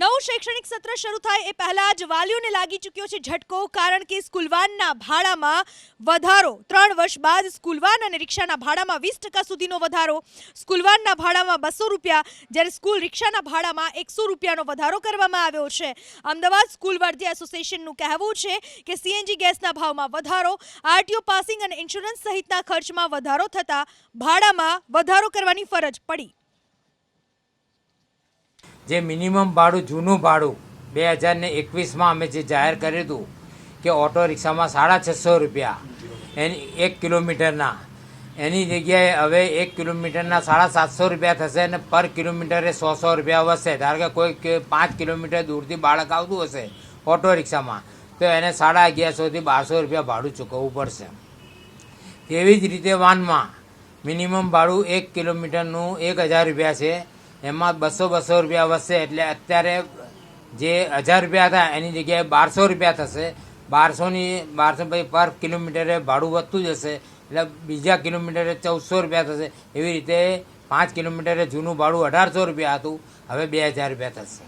નવું શૈક્ષણિક સત્ર શરૂ થાય એ પહેલા જ વાલીઓને લાગી ચૂક્યો છે ઝટકો, કારણ કે સ્કૂલવાનના ભાડામાં વધારો. ત્રણ વર્ષ બાદ સ્કૂલવાન અને રિક્ષાના ભાડામાં વીસ ટકા સુધીનો વધારો. સ્કૂલવાનના ભાડામાં બસો રૂપિયા, જ્યારે સ્કૂલ રિક્ષાના ભાડામાં એકસો રૂપિયાનો વધારો કરવામાં આવ્યો છે. અમદાવાદ સ્કૂલ વર્ધી એસોસિએશનનું કહેવું છે કે સીએનજી ગેસના ભાવમાં વધારો, આરટીઓ પાસિંગ અને ઇન્સ્યોરન્સ સહિતના ખર્ચમાં વધારો થતાં ભાડામાં વધારો કરવાની ફરજ પડી. જે મિનિમમ ભાડું, જૂનું ભાડું, બે હજાર ને એકવીસમાં અમે જે જાહેર કર્યું હતું કે ઓટો રિક્ષામાં સાડા છસો રૂપિયા, એની એક કિલોમીટરના. એની જગ્યાએ હવે એક કિલોમીટરના સાડા સાતસો રૂપિયા થશે અને પર કિલોમીટરે સો સો રૂપિયા વધશે. ધારો કે કોઈ પાંચ કિલોમીટર દૂરથી બાળક આવતું હશે ઓટો રિક્ષામાં તો એને સાડા અગિયારસોથી બારસો રૂપિયા ભાડું ચૂકવવું પડશે. તેવી જ રીતે વાનમાં મિનિમમ ભાડું એક કિલોમીટરનું એક હજાર રૂપિયા છે. એમાં બસો બસો રૂપિયા વધશે એટલે અત્યારે જે હજાર રૂપિયા હતા, એની જગ્યાએ બારસો રૂપિયા થશે. બારસોની, બારસો પછી પર કિલોમીટરે ભાડું વધતું જશે. એટલે બીજા કિલોમીટરે ચૌદસો રૂપિયા થશે. એવી રીતે પાંચ કિલોમીટરે જૂનું ભાડું અઢારસો રૂપિયા હતું. હવે બે હજાર રૂપિયા થશે.